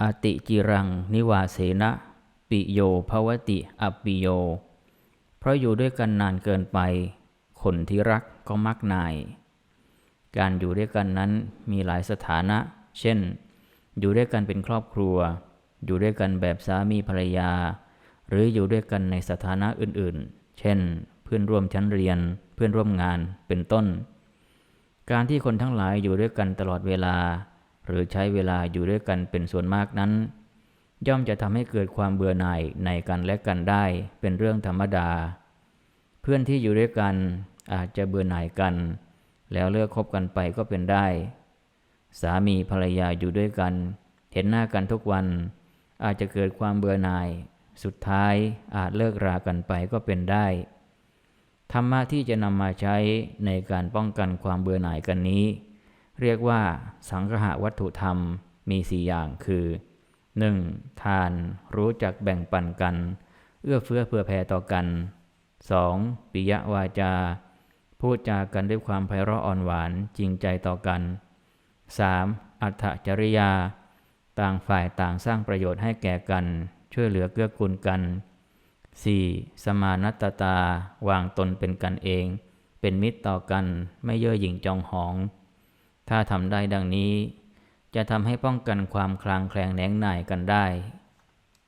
อติจิรัง นิวาเสนะปิโยภวติอปปิโย เพราะอยู่ด้วยกันนานเกินไป คนที่รักก็มักนาย การอยู่ด้วยกันนั้นมีหลายสถานะ เช่น อยู่ด้วยกันเป็นครอบครัว อยู่ด้วยกันแบบสามีภรรยา หรืออยู่ด้วยกันในสถานะอื่นๆ เช่น เพื่อนร่วมชั้นเรียน เพื่อนร่วมงาน เป็นต้น การที่คนทั้งหลายอยู่ด้วยกันตลอดเวลา หรือใช้เวลาอยู่ด้วยกันเป็นส่วนมากนั้น ย่อมจะทำให้เกิดความเบื่อหน่ายในกันและกันได้เป็นเรื่องธรรมดา เพื่อนที่อยู่ด้วยกันอาจจะเบื่อหน่ายกัน แล้วเลิกคบกันไปก็เป็นได้ สามีภรรยาอยู่ด้วยกัน เห็นหน้ากันทุกวัน อาจจะเกิดความเบื่อหน่าย สุดท้ายอาจเลิกรากันไปก็เป็นได้ธรรมะที่จะนำมาใช้ในการป้องกันความเบื่อหน่ายกันนี้ เรียกว่าสังหะวัตถุธรรมมีสี่อย่างคือ 1. ทานรู้จักแบ่งปันกัน เอื้อเฟื้อเผื่อแผ่ต่อกัน 2. ปิยวาจา พูดจากันด้วยความไพเราะอ่อนหวานจริงใจต่อกัน 3. อัตจริยา ต่างฝ่ายต่างสร้างประโยชน์ให้แก่กัน ช่วยเหลือเกื้อกูลกัน 4. สมานัตตา วางตนเป็นกันเอง เป็นมิตรต่อกันไม่เย่อหยิ่งจองหอง ถ้าทำได้ดังนี้ จะทำให้ป้องกันความคลางแคลงแหนงหน่ายกันได้